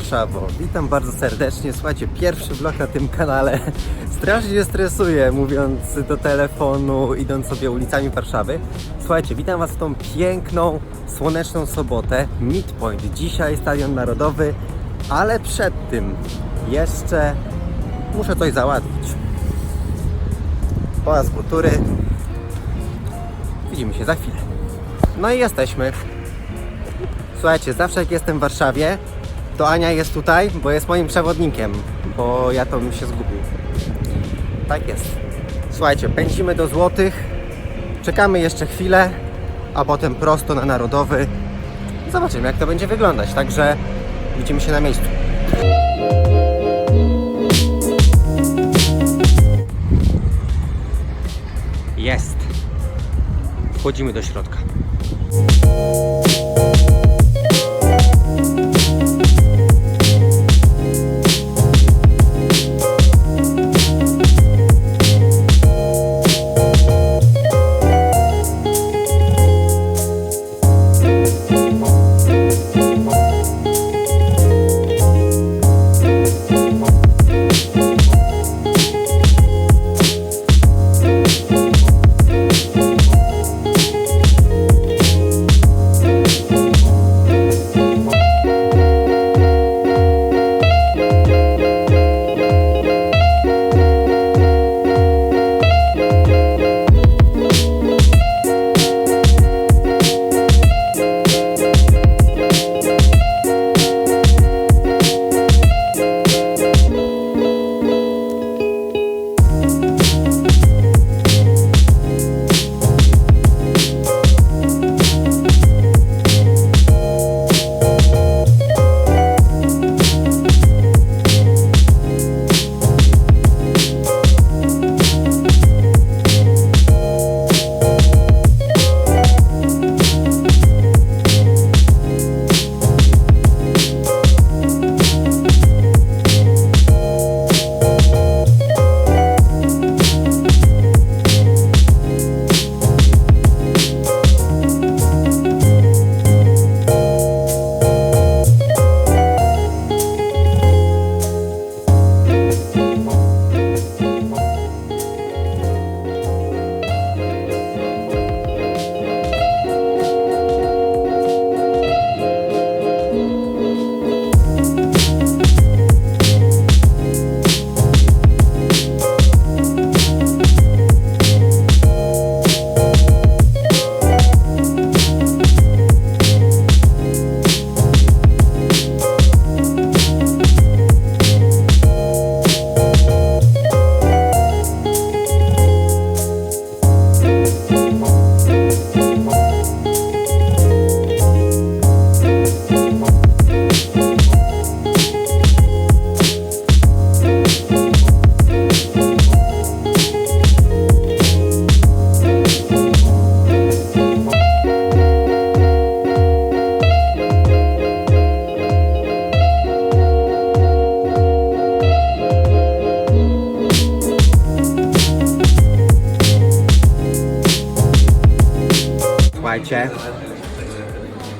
Warszawo, witam bardzo serdecznie. Słuchajcie, pierwszy vlog na tym kanale. Strasznie stresuję, mówiąc do telefonu, idąc sobie ulicami Warszawy. Słuchajcie, witam Was w tą piękną, słoneczną sobotę. Midpoint, dzisiaj Stadion Narodowy, ale przed tym jeszcze muszę coś załatwić. Pojazd kultury. Widzimy się za chwilę. No i jesteśmy. Słuchajcie, zawsze jak jestem w Warszawie, to Ania jest tutaj, bo jest moim przewodnikiem, bo ja to bym się zgubił. Tak jest. Słuchajcie, pędzimy do Złotych, czekamy jeszcze chwilę, a potem prosto na Narodowy. Zobaczymy jak to będzie wyglądać, także widzimy się na miejscu. Jest. Wchodzimy do środka.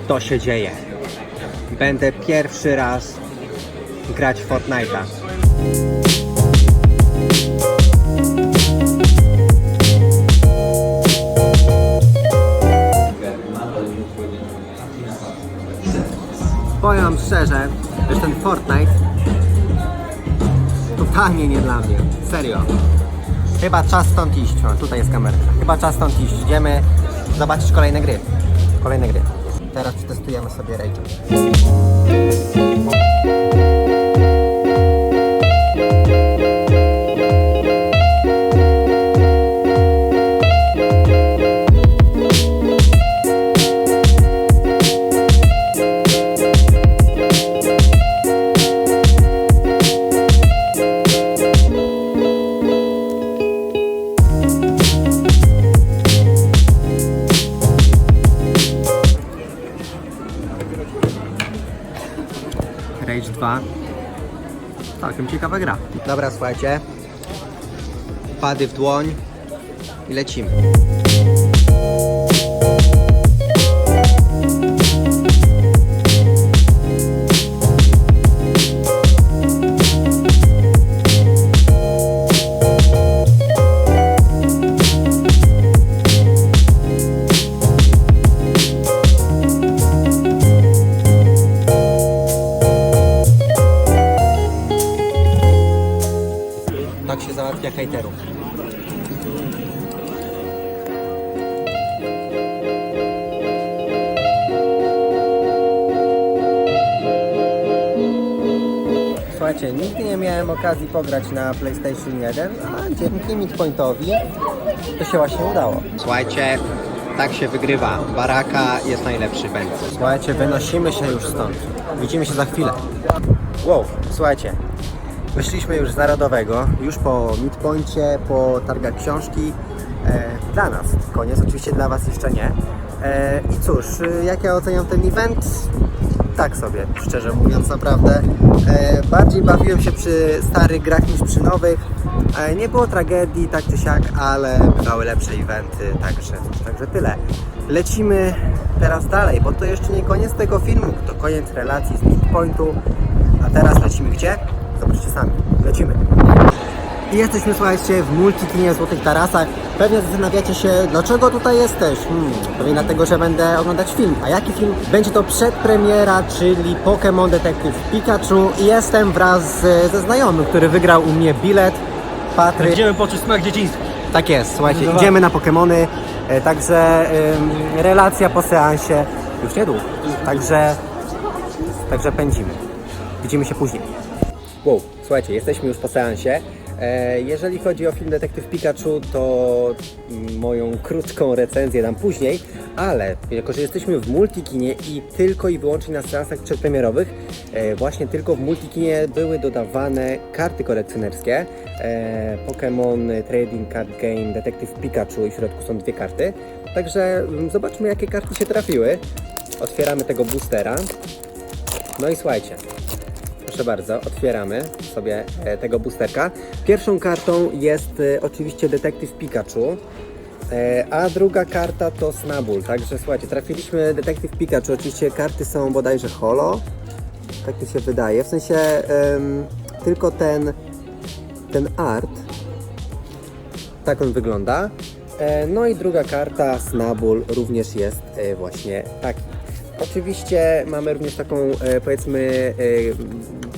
To się dzieje. Będę pierwszy raz grać Fortnite'a. Powiem szczerze, że ten Fortnite totalnie nie dla mnie. Serio. Chyba czas stąd iść. O, tutaj jest kamerka. Chyba czas stąd iść. Idziemy zobaczyć kolejne gry. Kolejne gry. Teraz przetestujemy sobie Rage. Dobra, słuchajcie. Pady w dłoń i lecimy. Się hejterów. Słuchajcie, nigdy nie miałem okazji pograć na PlayStation 1, a dzięki Midpointowi to się właśnie udało. Słuchajcie, tak się wygrywa. Baraka jest najlepszy będzie. Słuchajcie, wynosimy się już stąd. Widzimy się za chwilę. Wow, słuchajcie. Wyszliśmy już z Narodowego, już po Midpoincie, po targach książki. E, dla nas koniec, oczywiście dla Was jeszcze nie. E, I cóż, e, jak ja oceniam ten event? Tak sobie, szczerze mówiąc, naprawdę. E, bardziej bawiłem się przy starych grach niż przy nowych. E, nie było tragedii, tak czy siak, ale bywały lepsze eventy, także, także tyle. Lecimy teraz dalej, bo to jeszcze nie koniec tego filmu, to koniec relacji z Midpointu. A teraz lecimy gdzie? Zobaczcie sami. Lecimy. I jesteśmy, słuchajcie, w multikinie Złotych Tarasach. Pewnie zastanawiacie się, dlaczego tutaj jesteś? Hmm, pewnie dlatego, że będę oglądać film. A jaki film? Będzie to przedpremiera, czyli Pokémon Detective Pikachu. I jestem wraz ze znajomym, który wygrał u mnie bilet. Patryk. Będziemy poczuć smak dzieciństwa. Tak jest, słuchajcie, idziemy na Pokemony, e, także ym, relacja po seansie już niedługo, także, także pędzimy. Widzimy się później. Wow, słuchajcie, jesteśmy już po seansie. E, Jeżeli chodzi o film Detektyw Pikachu, to moją krótką recenzję dam później, ale jako, że jesteśmy w multikinie i tylko i wyłącznie na seansach przedpremierowych, e, właśnie tylko w multikinie były dodawane karty kolekcjonerskie e, Pokémon Trading Card Game Detektyw Pikachu i w środku są dwie karty. Także mm, zobaczmy jakie karty się trafiły. Otwieramy tego boostera. No i słuchajcie, Proszę bardzo, otwieramy sobie e, tego boosterka. Pierwszą kartą jest e, oczywiście Detektyw Pikachu, e, a druga karta to Snabul. Także słuchajcie, trafiliśmy Detektyw Pikachu. Oczywiście karty są bodajże holo, tak mi się wydaje. W sensie tylko ten, ten art, tak on wygląda. No i druga karta, Snabul, również jest właśnie taki. Oczywiście mamy również taką, powiedzmy,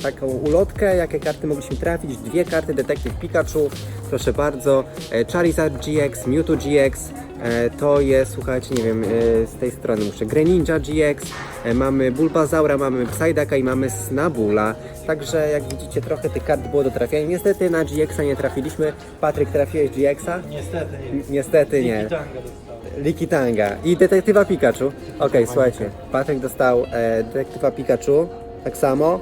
taką ulotkę, jakie karty mogliśmy trafić. Dwie karty Detektyw Pikachu, proszę bardzo. E, Charizard GX, Mewtwo GX, e, to jest, słuchajcie, nie wiem, e, z tej strony muszę, Greninja GX, mamy Bulbazaura, mamy Psyducka i mamy Snabula. Także jak widzicie, trochę tych kart było do trafienia. Niestety na GX-a nie trafiliśmy. Patryk, trafiłeś GX-a? Niestety nie. Niestety nie. Likitanga i detektywa Pikachu. Okej, słuchajcie, Patryk dostał e, detektywa Pikachu, tak samo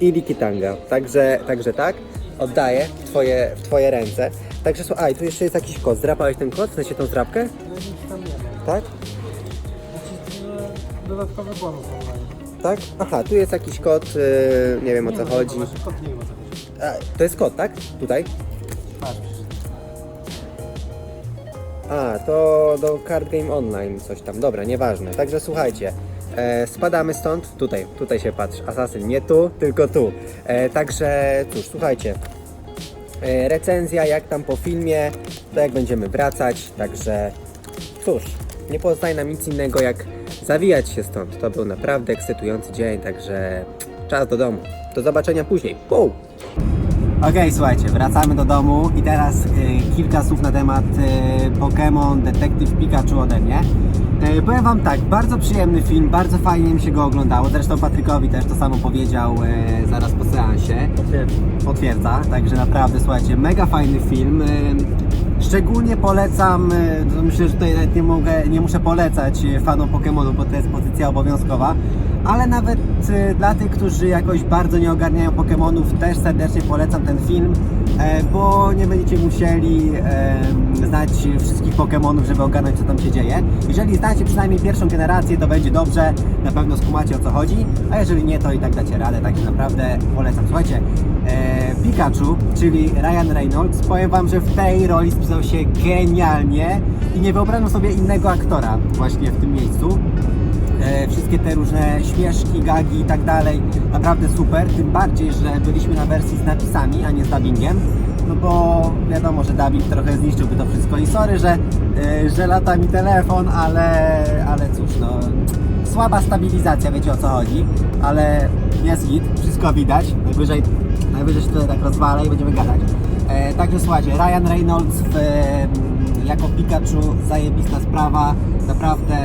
i Likitanga. Także, także tak, oddaję w twoje, w twoje ręce. Także słuchaj, a, i tu jeszcze jest jakiś kod. Zdrapałeś ten kod? W sensie tą zdrapkę? No nic tam nie ma. Tak? Znaczy, no, dodatkowy bonus online. Tak? Aha, tu jest jakiś kod, y, nie wiem o co ma chodzi. Nasz kod nie ma co chodzi. A, to jest kod, tak? Tutaj? Patrz. A, to do Card Game Online coś tam. Dobra, nieważne. Także słuchajcie, e, spadamy stąd. Tutaj, tutaj się patrz. Asasyn nie tu, tylko tu. E, także cóż, słuchajcie. E, recenzja jak tam po filmie, to jak będziemy wracać. Także cóż, nie pozostaje nam nic innego jak zawijać się stąd. To był naprawdę ekscytujący dzień, także czas do domu. Do zobaczenia później. Wow! Okej, słuchajcie, wracamy do domu i teraz y, kilka słów na temat y, Pokémon Detective Pikachu ode mnie. Y, powiem Wam tak, bardzo przyjemny film, bardzo fajnie mi się go oglądało, zresztą Patrykowi też to samo powiedział y, zaraz po seansie. Potwierdza, także naprawdę, słuchajcie, mega fajny film. y, Szczególnie polecam, to myślę, że tutaj nawet nie, mogę, nie muszę polecać y, fanom Pokémonu, bo to jest pozycja obowiązkowa, ale nawet y, dla tych, którzy jakoś bardzo nie ogarniają Pokémonów, też serdecznie polecam ten film, e, bo nie będziecie musieli znać wszystkich Pokémonów, żeby ogarnąć, co tam się dzieje. Jeżeli znacie przynajmniej pierwszą generację, to będzie dobrze, na pewno skumacie o co chodzi, a jeżeli nie, to i tak dacie radę, także naprawdę polecam. Słuchajcie, e, Pikachu, czyli Ryan Reynolds, powiem Wam, że w tej roli spisał się genialnie i nie wyobrażam sobie innego aktora właśnie w tym miejscu. E, wszystkie te różne śmieszki, gagi i tak dalej, naprawdę super, tym bardziej, że byliśmy na wersji z napisami, a nie z dubbingiem, no bo wiadomo, że dubbing trochę zniszczyłby to wszystko. I sorry, że, e, że lata mi telefon, ale, ale cóż, no słaba stabilizacja, wiecie o co chodzi, ale jest hit, wszystko widać, najwyżej, najwyżej się tutaj tak rozwala i będziemy gadać. E, także słuchajcie, Ryan Reynolds w, em, jako Pikachu, zajebista sprawa, naprawdę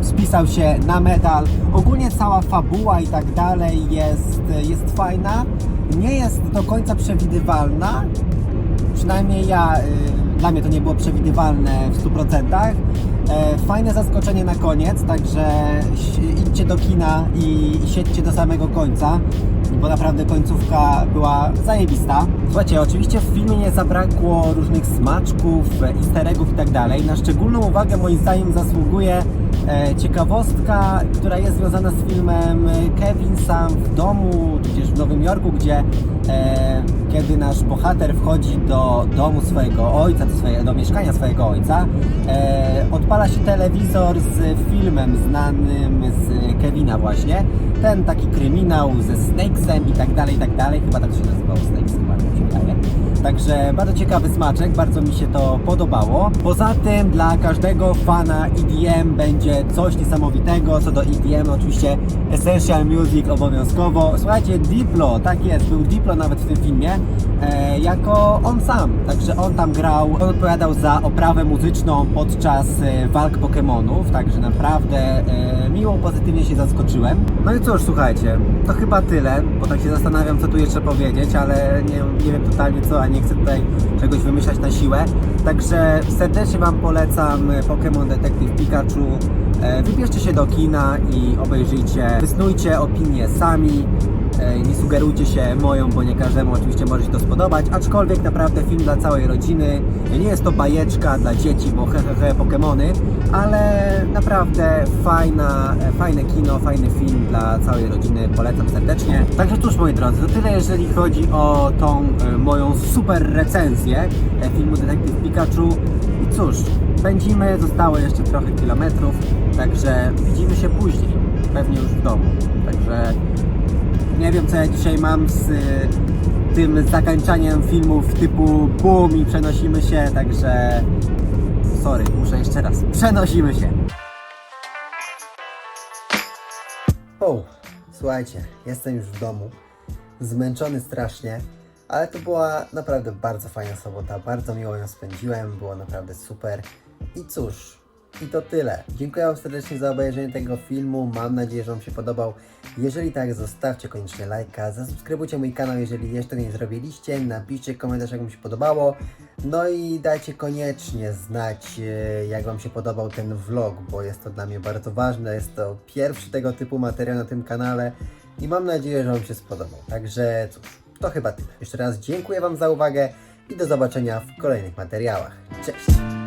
spisał się na medal. Ogólnie cała fabuła i tak dalej jest, jest fajna, nie jest do końca przewidywalna, przynajmniej ja, y, dla mnie to nie było przewidywalne w 100%. E, fajne zaskoczenie na koniec, także idźcie do kina i siedźcie do samego końca, bo naprawdę końcówka była zajebista. Słuchajcie, oczywiście w filmie nie zabrakło różnych smaczków, e, easter eggów i tak dalej. Na szczególną uwagę moim zdaniem zasługuje ciekawostka, która jest związana z filmem e, Kevin sam w domu, tudzież w Nowym Jorku, gdzie e, kiedy nasz bohater wchodzi do domu swojego ojca, do, swoje, do mieszkania swojego ojca, e, odpala się telewizor z filmem znanym z Kevina właśnie. Ten taki kryminał ze Snakesem i tak dalej, i tak dalej. Chyba tak się nazywał Snakes, chyba tak mi się wydaje. Także bardzo ciekawy smaczek, bardzo mi się to podobało. Poza tym dla każdego fana EDM będzie coś niesamowitego. Co do EDM oczywiście Essential Music obowiązkowo. Słuchajcie, Diplo, tak jest, był Diplo nawet w tym filmie, e, jako on sam. Także on tam grał, on odpowiadał za oprawę muzyczną podczas e, walk Pokémonów, także naprawdę e, miło, pozytywnie się zaskoczyłem. No i cóż, słuchajcie, to chyba tyle, bo tak się zastanawiam, co tu jeszcze powiedzieć, ale nie, nie wiem totalnie co, a nie chcę tutaj czegoś wymyślać na siłę. Także serdecznie Wam polecam Pokémon Detective Pikachu. E, Wybierzcie się do kina i obejrzyjcie, wysnujcie opinie sami. Nie sugerujcie się moją, bo nie każdemu oczywiście może się to spodobać, aczkolwiek naprawdę film dla całej rodziny. Nie jest to bajeczka dla dzieci, bo he he he Pokemony, ale naprawdę fajna, fajne kino, fajny film dla całej rodziny, polecam serdecznie. Także cóż moi drodzy, to tyle jeżeli chodzi o tą e, moją super recenzję e, filmu Detektyw Pikachu. I cóż, pędzimy, zostało jeszcze trochę kilometrów, także widzimy się później, pewnie już w domu. Także nie wiem co ja dzisiaj mam z y, tym zakończaniem filmów typu boom i przenosimy się, także sorry, muszę jeszcze raz. Przenosimy się. O, słuchajcie, jestem już w domu. Zmęczony strasznie, ale to była naprawdę bardzo fajna sobota. Bardzo miło ją spędziłem, było naprawdę super. I cóż, i to tyle. Dziękuję Wam serdecznie za obejrzenie tego filmu. Mam nadzieję, że Wam się podobał. Jeżeli tak, zostawcie koniecznie lajka, zasubskrybujcie mój kanał, jeżeli jeszcze nie zrobiliście, napiszcie komentarz, jak Wam się podobało. No i dajcie koniecznie znać, e, jak Wam się podobał ten vlog, bo jest to dla mnie bardzo ważne. Jest to pierwszy tego typu materiał na tym kanale i mam nadzieję, że Wam się spodobał. Także cóż, to chyba tyle. Jeszcze raz dziękuję Wam za uwagę i do zobaczenia w kolejnych materiałach. Cześć!